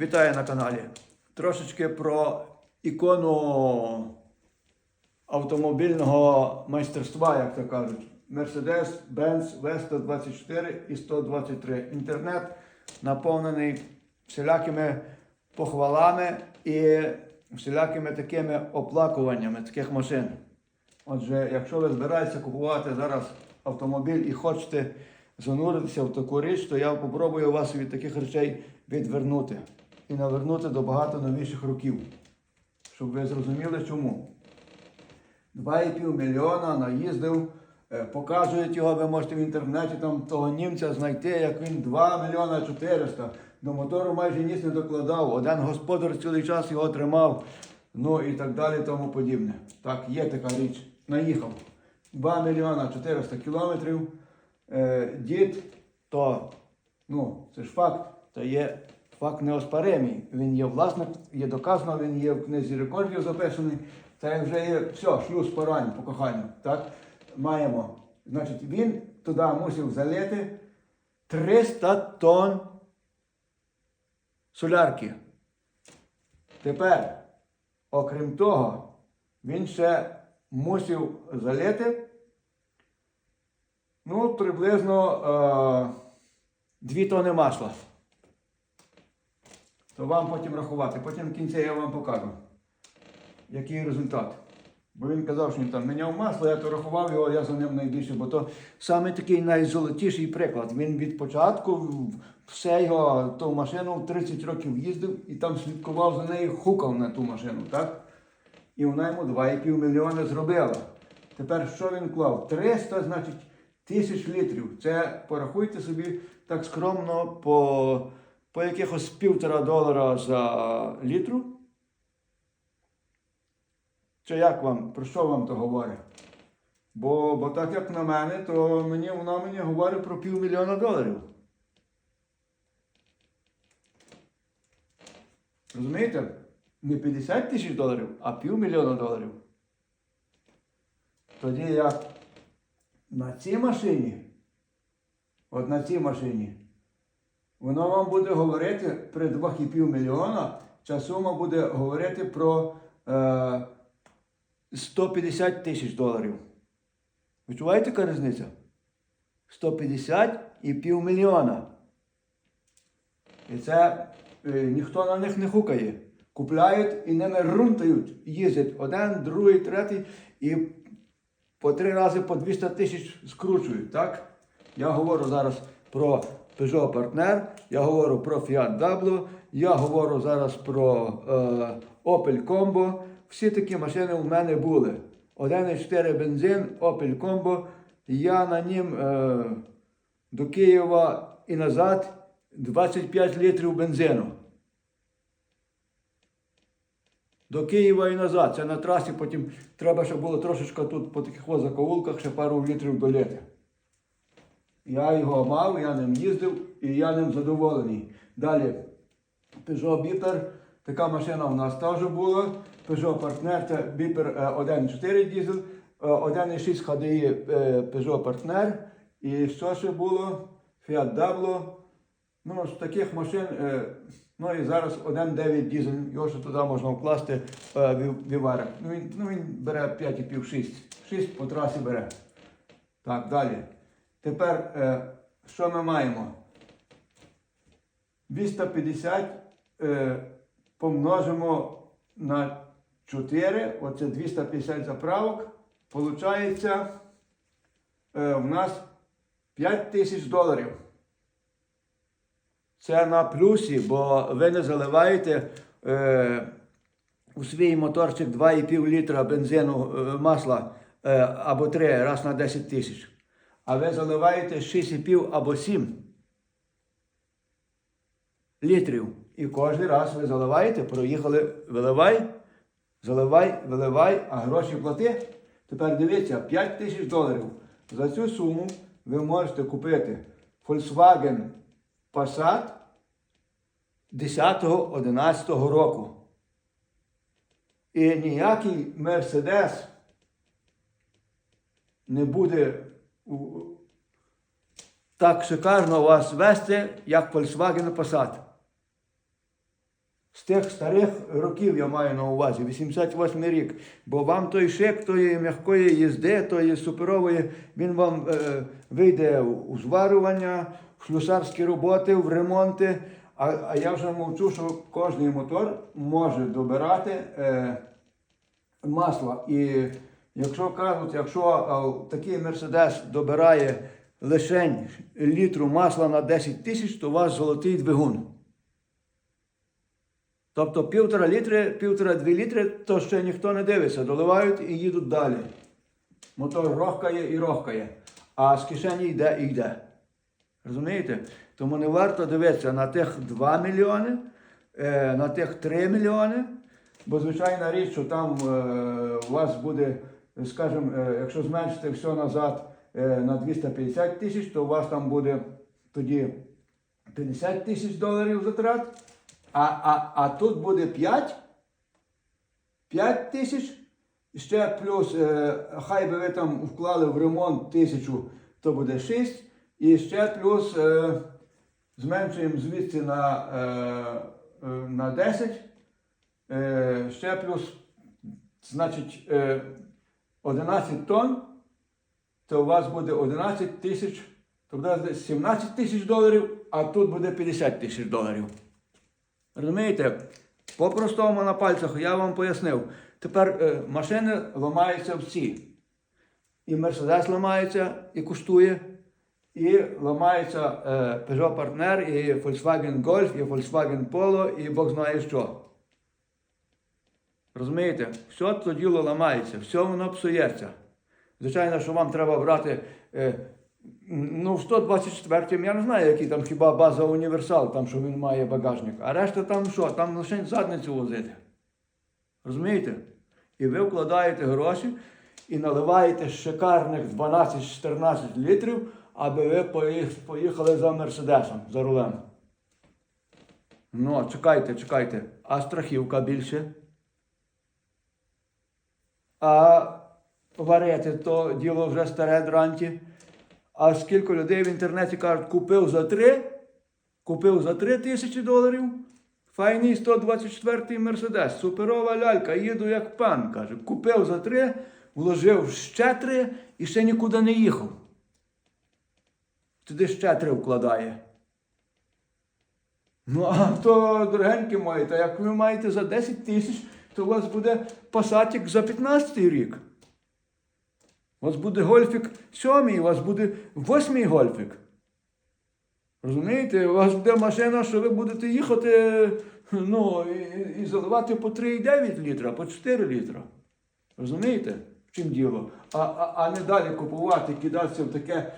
Вітаю на каналі. Трошечки про ікону автомобільного майстерства, як то кажуть. Mercedes-Benz V124 і 123. Інтернет наповнений всілякими похвалами і всілякими такими оплакуваннями таких машин. Отже, якщо ви збираєтеся купувати зараз автомобіль і хочете зануритися в таку річ, то я попробую вас від таких речей відвернути і навернути до багато новіших років, щоб ви зрозуміли чому. 2,5 мільйона наїздив, е, показують його, ви можете в інтернеті там того німця знайти, як він 2 мільйона 400. До мотору майже ніс не докладав, один господар цілий час його тримав, ну і так далі, тому подібне. Так, є така річ. Наїхав. 2 мільйона 400 кілометрів. Е, дід, то, ну, це ж факт, то є факт неоспоримий. Він є власник, є доказано, він є в книзі рекордів записаний. Це вже є все, шлюз по ранню, по коханню. Так? Маємо. Значить, він туди мусив залити 300 тонн солярки. Тепер, окрім того, він ще мусив залити ну, приблизно е, 2 тони масла. То вам потім рахувати. Потім в кінці я вам покажу, який результат. Бо він казав, що він там міняв масло, я то рахував його, я за ним найбільше, бо то саме такий найзолотіший приклад. Він від початку все його ту машину 30 років їздив і там слідкував за нею, хукав на ту машину, так? І вона йому 2,5 мільйони зробила. Тепер що він клав? 300, значить, тисяч літрів. Це порахуйте собі так скромно по, по якихось півтора долара за літру. Чи як вам, про що вам то говорить? Бо, бо так як на мене, то мені, вона мені говорить про півмільйона доларів. Розумієте? Не 50 тисяч доларів, а півмільйона доларів. Тоді як на цій машині, от на цій машині, воно вам буде говорити при 2,5 мільйона, ця буде говорити про е, 150 тисяч доларів. Відчуваєте, яка різниця? 150 і півмільйона. І це е, ніхто на них не хукає. Купляють і ними рунтають, їздять один, другий, третій і по три рази по 200 тисяч скручують. Так? Я говорю зараз про Peugeot Partner, я говорю про Fiat Dablo, я говорю зараз про е, Opel Combo. Всі такі машини у мене були. 1,4 бензин, Opel Combo. Я на нім е, до Києва і назад 25 літрів бензину. До Києва і назад. Це на трасі, потім треба, щоб було трошечки тут по таких закоулках ще пару літрів долити. Я його мав, я ним їздив і я ним задоволений. Далі Peugeot Biper, така машина в нас теж була. Peugeot Partner, це Biper е, 1.4 дізель, е, 1.6 HDI е, Peugeot Partner. І що ще було? Fiat Dablo. Ну, з таких машин, е, ну і зараз 1.9 дізель, його ще туди можна вкласти е, Вівара. Ну він, ну він бере 5,5-6. 6 по трасі бере. Так, далі. Тепер, е, що ми маємо? 250 е, помножимо на 4, оце 250 заправок. Получається е, в нас 5 тисяч доларів. Це на плюсі, бо ви не заливаєте е, у свій моторчик 2,5 літра бензину е, масла е, або 3 раз на 10 тисяч. А ви заливаєте 6,5 або 7 літрів. І кожен раз ви заливаєте, проїхали, виливай, заливай, виливай, а гроші плати. Тепер дивіться, 5 тисяч доларів. За цю суму ви можете купити Volkswagen Passat 10-11 року. І ніякий Mercedes не буде так шикарно вас вести, як Volkswagen Passat. З тих старих років я маю на увазі, 88 рік. Бо вам той шик тої м'якої їзди, тої суперової, він вам е, вийде у зварювання, в шлюсарські роботи, в ремонти. А, а я вже мовчу, що кожний мотор може добирати е, масло. І якщо кажуть, якщо такий Мерседес добирає лише літру масла на 10 тисяч, то у вас золотий двигун. Тобто півтора літри, півтора-дві літри, то ще ніхто не дивиться, доливають і їдуть далі. Мотор рохкає і рохкає, а з кишені йде і йде. Розумієте? Тому не варто дивитися на тих 2 мільйони, е, на тих 3 мільйони, бо звичайна річ, що там е, у вас буде, скажімо, е, якщо зменшити все назад е, на 250 тисяч, то у вас там буде тоді 50 тисяч доларів затрат. А, а, а тут буде 5, 5 тисяч, ще плюс, е, хай би ви там вклали в ремонт тисячу, то буде 6. І ще плюс зменшуємо звідси на, на 10. Е, ще плюс, значить, 11 тонн, то у вас буде 11 тисяч, то буде 17 тисяч доларів, а тут буде 50 тисяч доларів. Розумієте? По-простому на пальцях я вам пояснив. Тепер е, машини ламаються всі. І Мерседес ламається і коштує, і ламається е, Peugeot Partner, і Volkswagen Golf, і Volkswagen Polo, і Бог знає що. Розумієте? Все це діло ламається, все воно псується. Звичайно, що вам треба брати. Е, Ну, в 124 я не знаю, який там хіба база універсал, там, що він має багажник. А решта там що? Там лише задницю возити. Розумієте? І ви вкладаєте гроші і наливаєте шикарних 12-14 літрів, аби ви поїхали за Мерседесом, за рулем. Ну, чекайте, чекайте. А страхівка більше. А варити то діло вже старе дранті. А скільки людей в інтернеті кажуть, купив за 3, купив за 3 тисячі доларів. Файний 124-й Мерседес, суперова лялька, їду як пан, каже. Купив за 3, вложив ще 3 і ще нікуди не їхав. Туди ще 3 вкладає. Ну, а то, дорогенькі мої, то як ви маєте за 10 тисяч, то у вас буде пасатик за 15 рік. У вас буде гольфік сьомий, у вас буде восьмий гольфік. Розумієте, у вас буде машина, що ви будете їхати ну, і, і заливати по 3,9 літра, по 4 літра. Розумієте, в чим діло? А, а, а не далі купувати, кидатися в таке.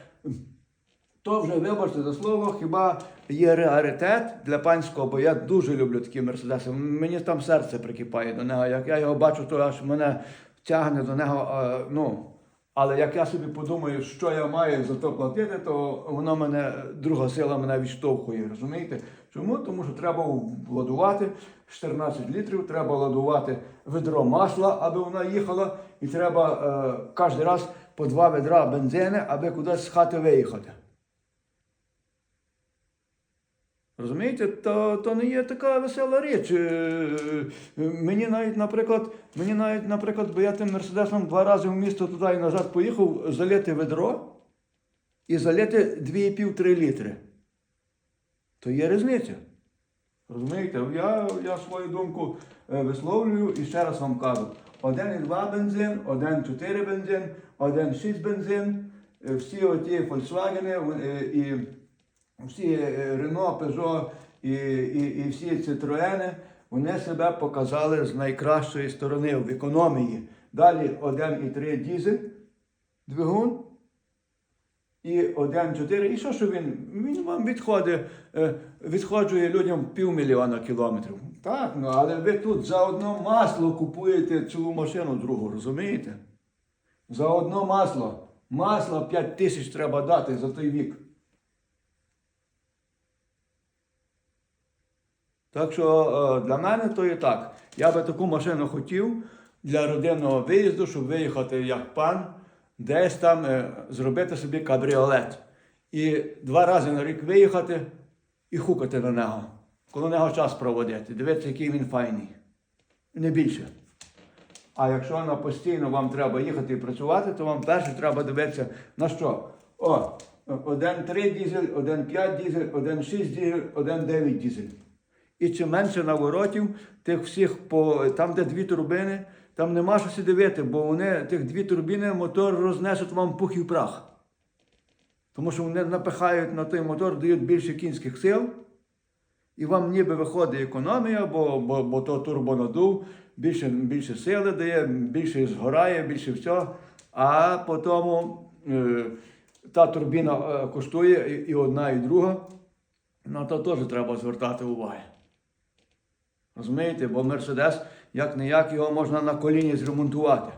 То вже, вибачте за слово, хіба є раритет для панського, бо я дуже люблю такі мерседеси. Мені там серце прикипає до нього. Як я його бачу, то аж мене тягне до нього. а, ну, але як я собі подумаю, що я маю за то платити, то воно мене, друга сила мене відштовхує. Розумієте? Чому? Тому що треба владувати 14 літрів, треба ладувати ведро масла, аби вона їхала, і треба е, кожен раз по два ведра бензини, аби кудись з хати виїхати. Розумієте, то, то не є така весела річ. Е, е, Мені навіть, наприклад, мені навіть, наприклад, бо я тим мерседесом два рази в місто туди і назад поїхав, залити ведро і залити 2,5-3 літри. То є різниця. Розумієте, я, я свою думку е, висловлюю і ще раз вам кажу: 1,2 бензин, 1,4 бензин, 1,6 бензин, всі оті Volkswagen і всі е, Рено, Peugeot і, і, і всі Citroени, вони себе показали з найкращої сторони в економії. Далі 1,3 дізель двигун і 1,4. І що, що він? Він вам відходить, е, відходжує людям півмільйона кілометрів. Так, ну але ви тут за одно масло купуєте цілу машину другу, розумієте? За одно масло. Масло 5 тисяч треба дати за той вік. Так що е, для мене то і так. Я би таку машину хотів для родинного виїзду, щоб виїхати як пан, десь там е, зробити собі кабріолет. І два рази на рік виїхати і хукати на нього. коло нього час проводити. Дивіться, який він файний. Не більше. А якщо на постійно вам треба їхати і працювати, то вам перше треба дивитися на що? О, 1,3 дізель, 1,5 дізель, 1,6 дізель, 1,9 дізель. І чим менше наворотів, тих всіх по там, де дві турбини, там нема що сі бо вони тих дві турбіни мотор рознесуть вам пух і прах. Тому що вони напихають на той мотор, дають більше кінських сил, і вам ніби виходить економія, бо, бо, бо то турбонадув, більше, більше сили дає, більше згорає, більше всього. А потім е, та турбіна е, коштує і, і одна, і друга. На то теж треба звертати увагу. Розумієте, бо Мерседес, як не як, його можна на коліні зремонтувати.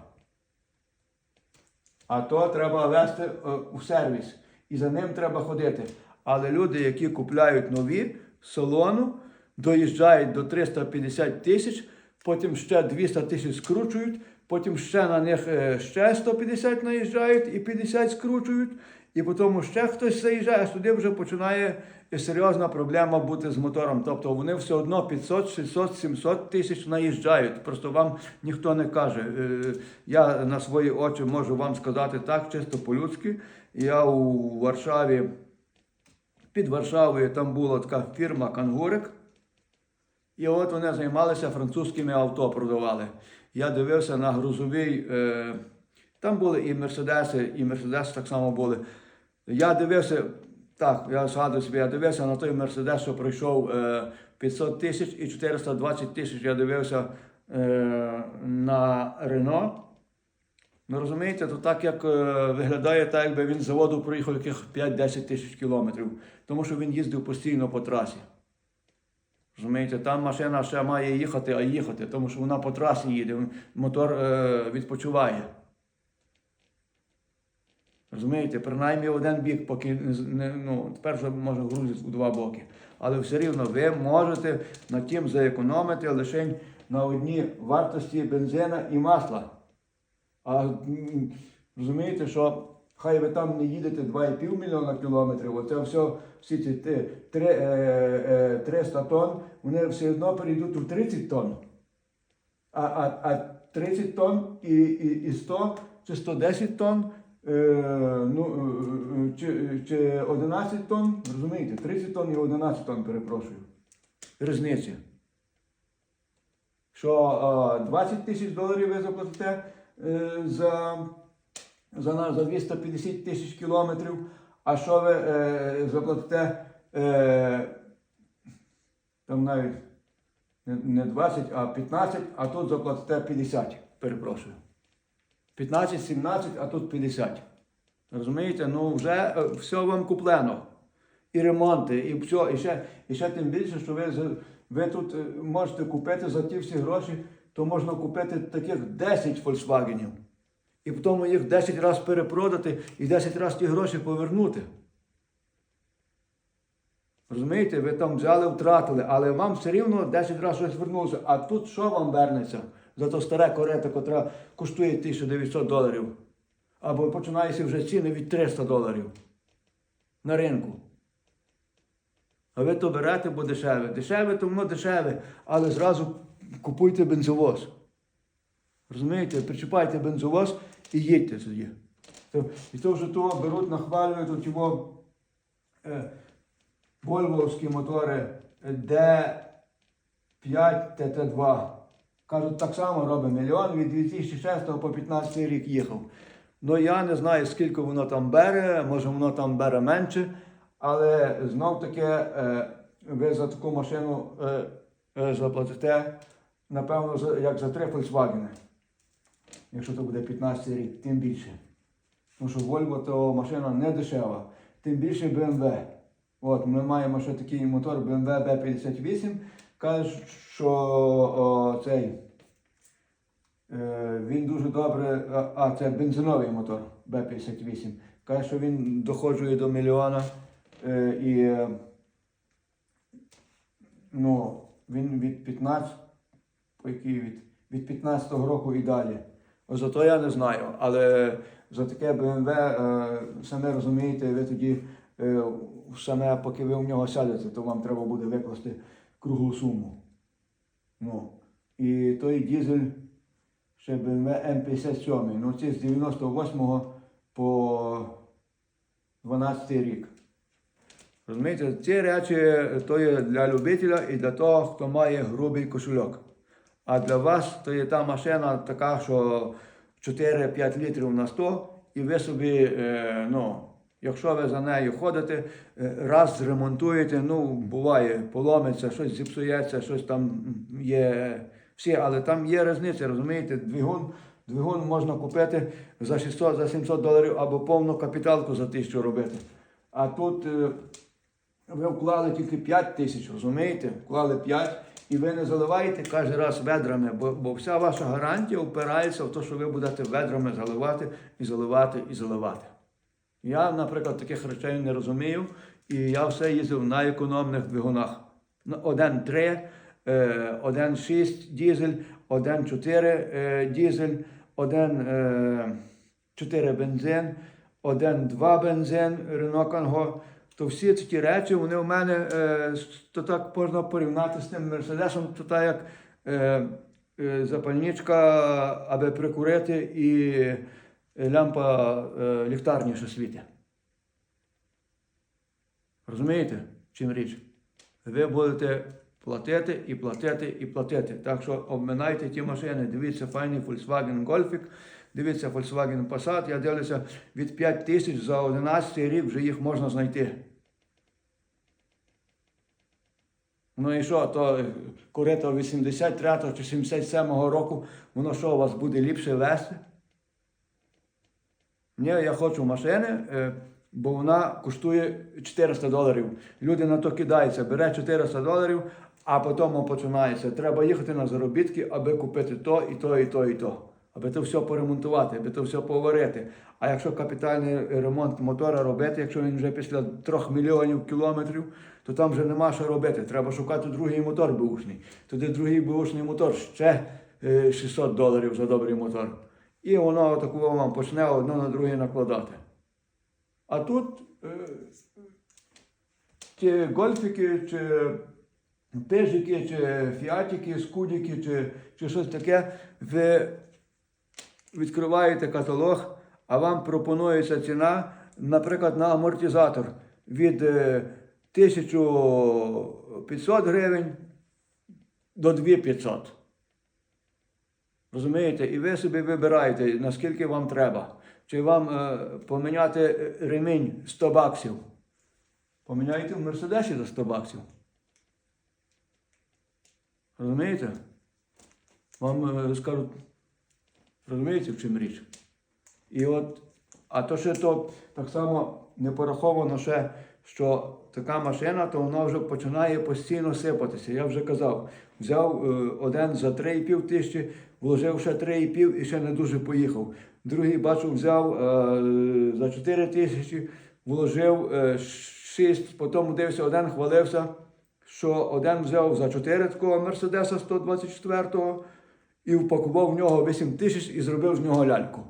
А то треба вести е, у сервіс. І за ним треба ходити. Але люди, які купляють нові салону, доїжджають до 350 тисяч, потім ще 200 тисяч скручують, потім ще на них е, ще 150 наїжджають і 50 скручують, і потім ще хтось заїжджає, туди вже починає серйозна проблема бути з мотором. Тобто вони все одно 500, 600, 700 тисяч наїжджають. Просто вам ніхто не каже. Е, Я на свої очі можу вам сказати так, чисто по-людськи. Я у Варшаві, під Варшавою там була така фірма Кангурик. І от вони займалися французькими авто, продавали. Я дивився на грузовий. Е, там були і Мерседеси, і Мерседес так само були. Я дивився, так, я згадую собі, я дивився на той Мерседес, що пройшов е, 500 тисяч і 420 тисяч я дивився е, на Рено. Ну розумієте, то так як е, виглядає, так якби він з заводу проїхав яких 5-10 тисяч кілометрів, тому що він їздив постійно по трасі. Розумієте, там машина ще має їхати, а їхати, тому що вона по трасі їде, мотор е, відпочиває. Розумієте, принаймні один бік, поки ну, тепер вже може грузить у два боки. Але все рівно ви можете на тім заекономити лише на одній вартості бензина і масла. А розумієте, що хай ви там не їдете 2,5 мільйона кілометрів, оце все, всі ці ти- три, е, е, 300 тонн, вони все одно перейдуть у 30 тонн. А, а, а 30 тонн і, і, і 100 чи 110 тонн, ну, е, е, чи, чи 11 тонн, розумієте, 30 тонн і 11 тонн, перепрошую. Різниця. Що е, 20 тисяч доларів ви заплатите е, за, за, за 250 тисяч кілометрів, а що ви е, заплатите е, там навіть не 20, а 15, а тут заплатите 50, перепрошую. 15, 17, а тут 50. Розумієте? Ну вже е, все вам куплено. І ремонти, і все, і ще, і ще тим більше, що ви, ви тут е, можете купити за ті всі гроші, то можна купити таких 10 Volkswagen. І потім їх 10 разів перепродати і 10 разів ті гроші повернути. Розумієте, ви там взяли, втратили, але вам все рівно 10 разів щось вернулося. А тут що вам вернеться за то старе корето, котре коштує 1900 доларів? Або починаються вже ціни від 300 доларів на ринку. А ви то берете, бо дешеве. Дешеве, то воно дешеве, але зразу купуйте бензовоз. Розумієте, причіпайте бензовоз і їдьте. То, і то вже того беруть, нахвалюють його е, вольвовські мотори D5 TT2. Кажуть, так само робить мільйон від 2006 по 2015 рік їхав. Ну я не знаю, скільки воно там бере, може воно там бере менше, але знов таки е, ви за таку машину е, е, заплатите, напевно, як за три Volkswagen. Якщо це буде 15 рік, тим більше. Тому що Volvo то машина не дешева, тим більше BMW. От, ми маємо ще такий мотор BMW B58. Кажуть, що о, цей, він дуже добре, а, це бензиновий мотор B58. Каже, що він доходжує до мільйона е, і е, ну, він від 15, по від, від 15-го року і далі. Зато я не знаю, але за таке BMW, е, самі розумієте, ви тоді е, саме, поки ви в нього сядете, то вам треба буде викласти круглу суму. Ну, і той дізель ще BMW М57. Ну, це з 98 по 12 рік. Розумієте, ці речі то є для любителя і для того, хто має грубий кошельок. А для вас то є та машина така, що 4-5 літрів на 100, і ви собі, ну, якщо ви за нею ходите, раз зремонтуєте, ну, буває, поломиться, щось зіпсується, щось там є всі, але там є різниця, розумієте, двигун. Двигун можна купити за 600, за 700 доларів або повну капіталку за 1000 робити. А тут е, ви вклали тільки 5 тисяч, розумієте? Вклали 5 і ви не заливаєте кожен раз ведрами, бо, бо вся ваша гарантія впирається в те, що ви будете ведрами заливати і заливати і заливати. Я, наприклад, таких речей не розумію, і я все їздив на економних двигунах. На 1.3, е, 1.6 дізель, 1.4 е, дізель, 1.4 бензин, 1.2 бензин Renault Kangoo. То всі ці речі, вони у мене, то так можна порівняти з тим Мерседесом, то так як запальничка, аби прикурити, і лямпа е, ліхтарніше світить. Розумієте, чим річ? Ви будете платити і платити і платити. Так що обминайте ті машини. Дивіться файний Volkswagen Golfik, дивіться Volkswagen Passat. Я дивлюся від 5 тисяч за 11 рік вже їх можна знайти. Ну і що, то е, корито 83 чи 77 року, воно що у вас буде ліпше вести? Ні, я хочу машини, е, бо вона коштує 400 доларів. Люди на то кидаються, бере 400 доларів, а потім починається. Треба їхати на заробітки, аби купити то, і то, і то, і то. Аби то все поремонтувати, аби то все поварити. А якщо капітальний ремонт мотора робити, якщо він вже після 3 мільйонів кілометрів, то там вже нема що робити. Треба шукати другий мотор бушний. Туди другий бушний мотор ще е, 600 доларів за добрий мотор. І воно такого вам почне одно на друге накладати. А тут е, ті гольфіки, чи пижики, чи фіатики, скудіки, чи, чи щось таке, ви відкриваєте каталог, а вам пропонується ціна, наприклад, на амортизатор від е, 1500 гривень до 2500. Розумієте? І ви собі вибираєте, наскільки вам треба. Чи вам е, поміняти е, ремінь 100 баксів? Поміняйте в Мерседесі за 100 баксів. Розумієте? Вам е, скажуть, розумієте, в чим річ? І от, а то ще то так само не пораховано ще, що така машина, то вона вже починає постійно сипатися. Я вже казав, взяв е, один за 3,5 тисячі, вложив ще 3,5 і ще не дуже поїхав. Другий, бачу, взяв е, за 4 тисячі, вложив е, 6, потім дивився, один хвалився, що один взяв за 4 такого Мерседеса 124-го і впакував в нього 8 тисяч і зробив з нього ляльку.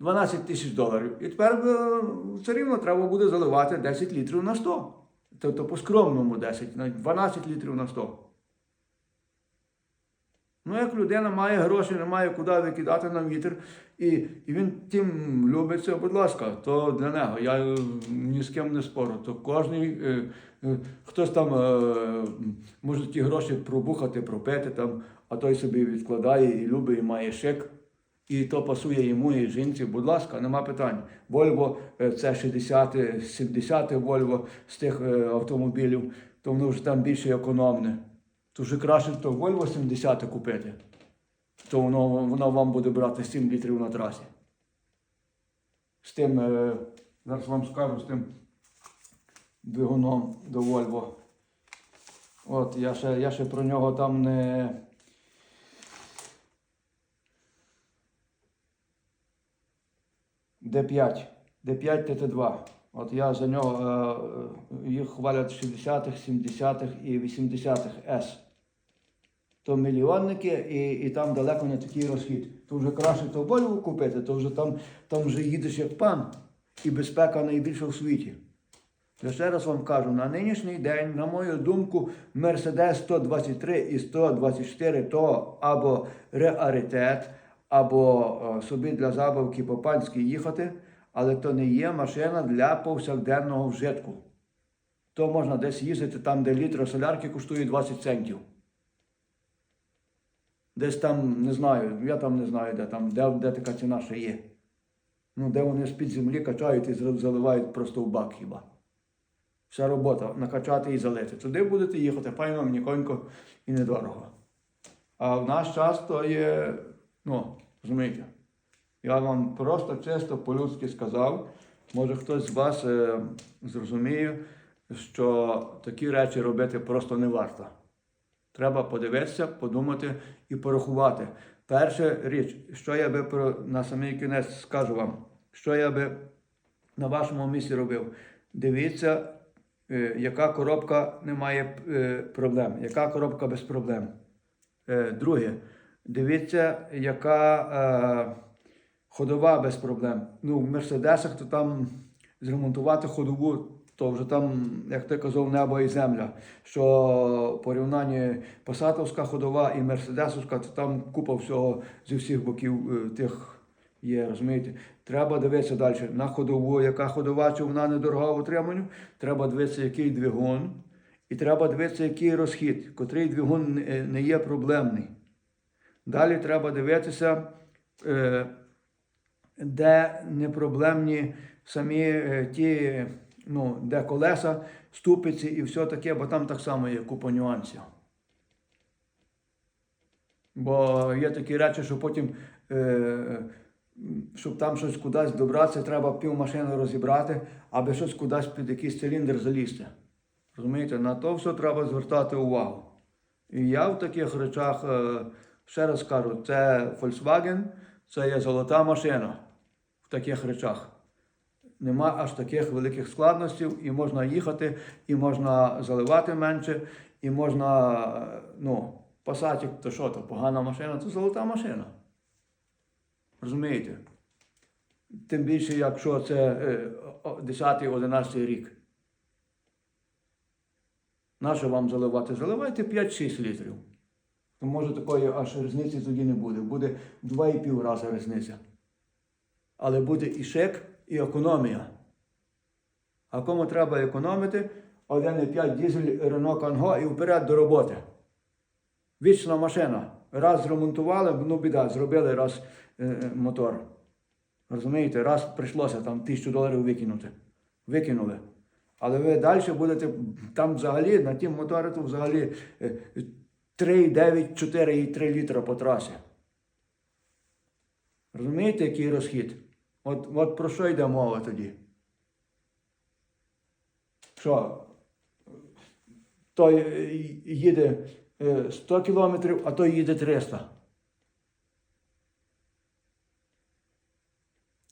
12 тисяч доларів. І тепер е, все рівно треба буде заливати 10 літрів на 100. Тобто по скромному 10, 12 літрів на 100. Ну, як людина має гроші, не має куди викидати на вітер, і, і він тим любиться, будь ласка, то для нього. Я е, ні з ким не спорю. То кожний, е, е, хтось там е, може ті гроші пробухати, пропити там, а той собі відкладає і любить, і має шик. І то пасує йому і жінці, будь ласка, нема питань. Вольво е, це 60 70 Вольво з тих е, автомобілів, то воно вже там більше економне. То вже краще то Вольво 70 купити, то воно, воно вам буде брати 7 літрів на трасі. З тим, е, зараз вам скажу, з тим двигуном до Вольво. От, я ще, я ще про нього там не. Д5, Д5 ТТ2. От я за нього е, їх хвалять 60-х, 70-х і 80-х С. То мільйонники, і, і там далеко не такий розхід. То вже краще то Volvo купити, то вже там, там вже їдеш як пан. І безпека найбільша в світі. Я ще раз вам кажу, на нинішній день, на мою думку, Mercedes 123 і 124 то або реаритет, або е, собі для забавки по-панськи їхати, але то не є машина для повсякденного вжитку. То можна десь їздити там, де літр солярки коштує 20 центів. Десь там, не знаю, я там не знаю, де там, де, де така ціна ще є. Ну, де вони з-під землі качають і заливають просто в бак хіба. Вся робота накачати і залити. Туди будете їхати, файно, ніконько і недорого. А в наш час то є, ну, розумієте, я вам просто чисто по-людськи сказав, може хтось з вас е, зрозуміє, що такі речі робити просто не варто. Треба подивитися, подумати і порахувати. Перша річ, що я би про, на самий кінець скажу вам, що я би на вашому місці робив. Дивіться, е, яка коробка не має е, проблем, яка коробка без проблем. Е, друге, дивіться, яка ходова без проблем. Ну, в Мерседесах то там зремонтувати ходову, то вже там, як ти казав, небо і земля. Що в порівнянні Пасатовська ходова і Мерседесовська, то там купа всього зі всіх боків е, тих є, розумієте? Треба дивитися далі на ходову, яка ходова, чи вона недорога в утриманню. Треба дивитися, який двигун. І треба дивитися, який розхід, котрий двигун не- не є проблемний. Далі треба дивитися, е, де непроблемні самі е, ті, ну, де колеса, ступиці і все таке, бо там так само є купа нюансів. Бо є такі речі, що потім, е, щоб там щось кудись добратися, треба пів машини розібрати, аби щось кудись під якийсь циліндр залізти. Розумієте, на то все треба звертати увагу. І я в таких речах, е, ще раз кажу, це Volkswagen, це є золота машина в таких речах. Нема аж таких великих складностей, і можна їхати, і можна заливати менше, і можна, е, ну, пасатик, то що то, погана машина, то золота машина. Розумієте? Тим більше, якщо це е, 10-11 рік. Нащо вам заливати? Заливайте 5-6 літрів. То може такої аж різниці тоді не буде. Буде 2,5 рази різниця. Але буде і шик, і економія. А кому треба економити, 1,5 дізель Renault Kangoo і вперед до роботи. Вічна машина. Раз зремонтували, ну біда, зробили раз е, е, мотор. Розумієте, раз прийшлося там тисячу доларів викинути. Викинули. Але ви далі будете там взагалі на тім моторі то взагалі е, 3,9, 4,3 літра по трасі. Розумієте, який розхід? От, от про що йде мова тоді? Що? Той е, їде е, 100 кілометрів, а той їде 300.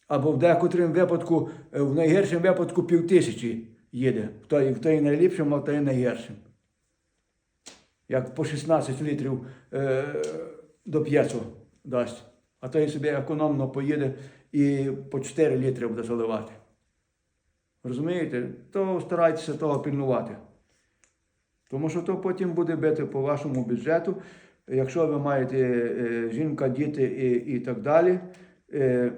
Або в декотрим випадку, е, в найгіршому випадку півтисячі їде. В той, в той найліпшому, а в той найгіршим. Як по 16 літрів е, до п'єцу дасть. А той собі економно поїде і по 4 літри буде заливати. Розумієте? То старайтеся того пильнувати. Тому що то потім буде бити по вашому бюджету. Якщо ви маєте е, жінка, діти і, і так далі, е,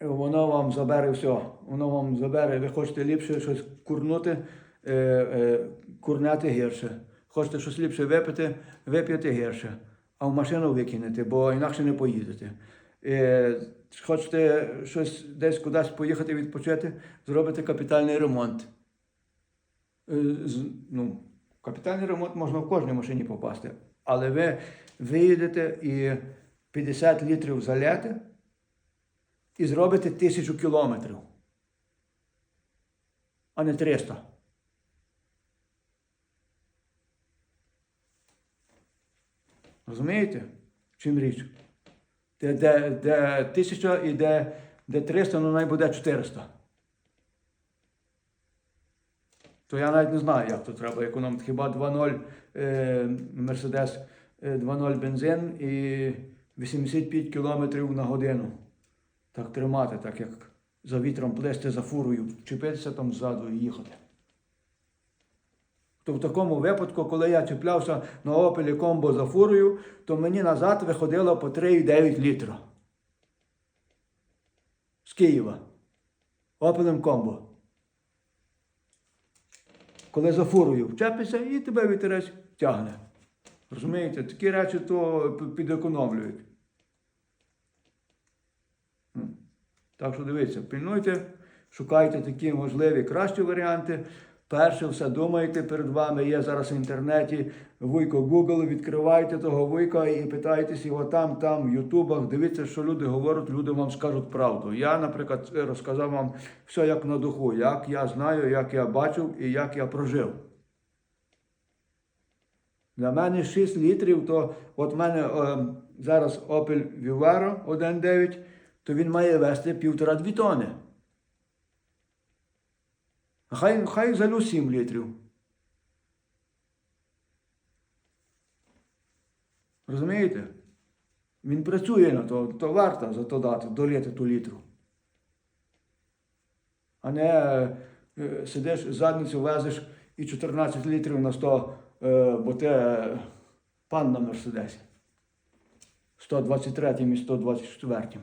воно вам забере все. Воно вам забере, ви хочете ліпше щось курнути, е, е, курняти гірше. Хочете щось ліпше випити, вип'єте гірше. А в машину викинете, бо інакше не поїдете. Е, хочете щось десь кудись поїхати відпочити, зробите капітальний ремонт. Е, ну, капітальний ремонт можна в кожній машині попасти. Але ви виїдете і 50 літрів заляти і зробите тисячу кілометрів, а не 300. Розумієте? Чим річ? Де, де, де тисяча і де, де 300, ну най буде 400. То я навіть не знаю, як то треба економити. Хіба 2.0 е, Мерседес е, 2.0 бензин і 85 км на годину. Так тримати, так як за вітром плести за фурою, чіпитися там ззаду і їхати. То в такому випадку, коли я чіплявся на Opel Combo за фурою, то мені назад виходило по 3,9 літра. З Києва. Opel Combo. Коли за фурою вчепишся і тебе вітерець тягне. Розумієте, такі речі то підекономлюють. Так що дивіться, пильнуйте, шукайте такі можливі кращі варіанти. Перше, все думайте, перед вами є зараз в інтернеті вуйко Google, відкривайте того вуйка і питайтесь його там, там, в Ютубах. Дивіться, що люди говорять, люди вам скажуть правду. Я, наприклад, розказав вам все як на духу, як я знаю, як я бачив і як я прожив. Для мене 6 літрів, то от в мене е, зараз Opel Vivaro 1.9, то він має вести півтора-дві тони. Хай, хай залю 7 літрів. Розумієте? Він працює на то, то варто за то дати, долити ту літру. А не е, сидиш, задницю везеш і 14 літрів на 100, е, бо ти е, пан на Мерседесі. 123 і 124.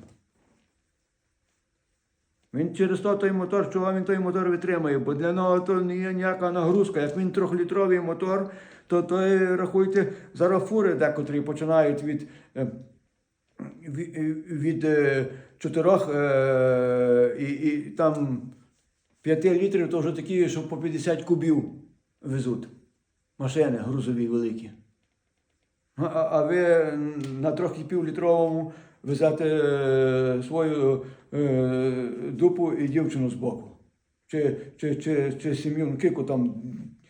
Він через то той мотор, чого він той мотор витримує, бо для нього то не є ніяка нагрузка. Як він трьохлітровий мотор, то, то е, рахуйте, зараз фури декотрі починають від, е, від, від е, чотирьох е, і, і там 5 літрів, то вже такі, що по 50 кубів везуть. Машини грузові великі. А, а ви на трохи півлітровому везете е, свою е, дупу і дівчину збоку. Чи, чи, чи, чи сім'ю кику там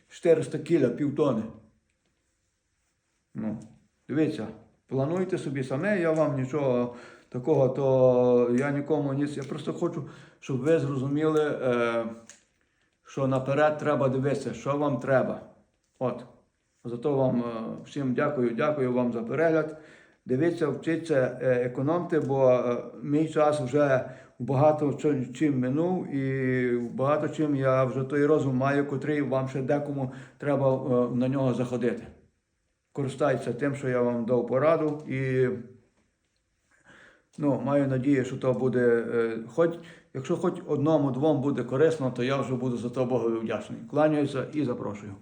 400 кіля, півтони. Ну, дивіться, плануйте собі саме, я вам нічого такого, то я нікому ніц. Я просто хочу, щоб ви зрозуміли, е, що наперед треба дивитися, що вам треба. От. Зато вам е, всім дякую, дякую вам за перегляд. Дивіться, вчіться, е, економте, бо е, мій час вже багато чим- минув, і багато чим я вже той розум маю, котрий вам ще декому треба е, на нього заходити. Користайтеся тим, що я вам дав пораду, і ну, маю надію, що то буде, хоч, якщо хоч одному-двом буде корисно, то я вже буду за то Богові вдячний. Кланяюся і запрошую.